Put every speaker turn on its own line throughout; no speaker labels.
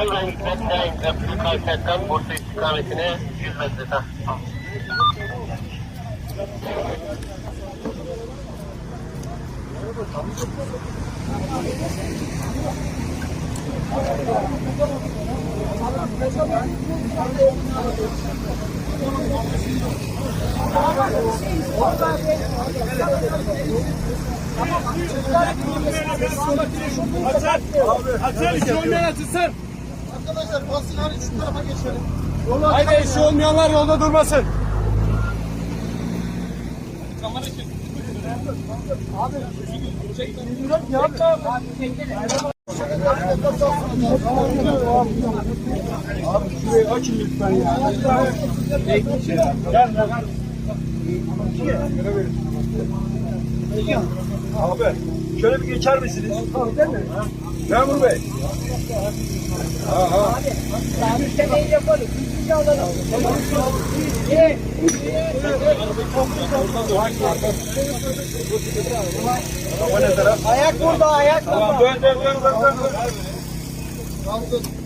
Şuradan hikmetle ince kaysetten Bursa istikametine 100 metreden.
Açar işi olmayan açılsın.
Arkadaşlar basın hariç şu tarafa geçelim.
Haydi işi olmayanlar yolda durmasın. Abi şurayı açın lütfen ya. Gel gel. Abi şöyle bir geçer misiniz? Memur Bey. O ne taraf?
Ayak burada, ayak
Tamam dön dön dön dön dön.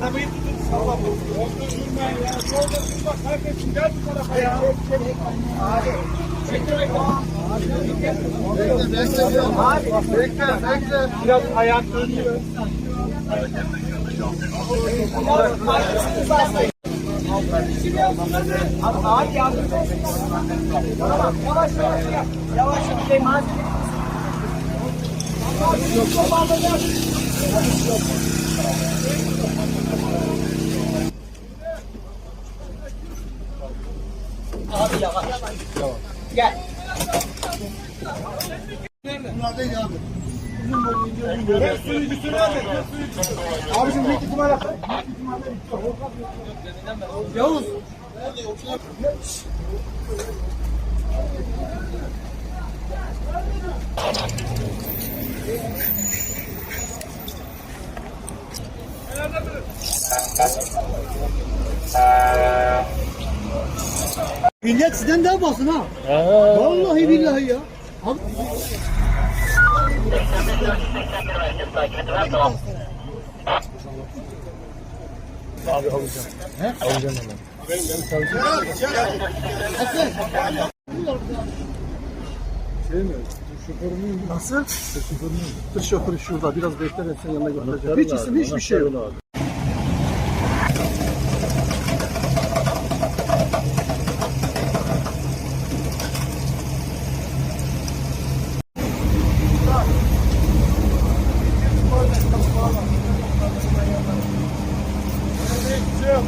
Tabii tutun sağlam. Yolda durmayın ya. Yolda durma kardeşim gel bu tarafa ya. Bekle bekle.
Bekle, bekle. Abi, bekle, bekle.
Biraz ayak dönüyor.
Abi yardımcı olsun. Tamam yavaş yavaş. Yavaş yavaş. Şey, malzeme. Abi, çok bağlayacağız. Abi yavaş. Gel.
Bunlar değil abi.
Sürücüsü nerede? Hep sürücüsü.
Abicim büyük ihtimalle. Yavuz. Millet sizden daha basın ha. Vallahi billahi ya. Abi,
Tamam.
Nasıl? Tır şoförü şurada. Biraz beklersen yanına götüreceğim. Hiç isim hiçbir şey yok. Ben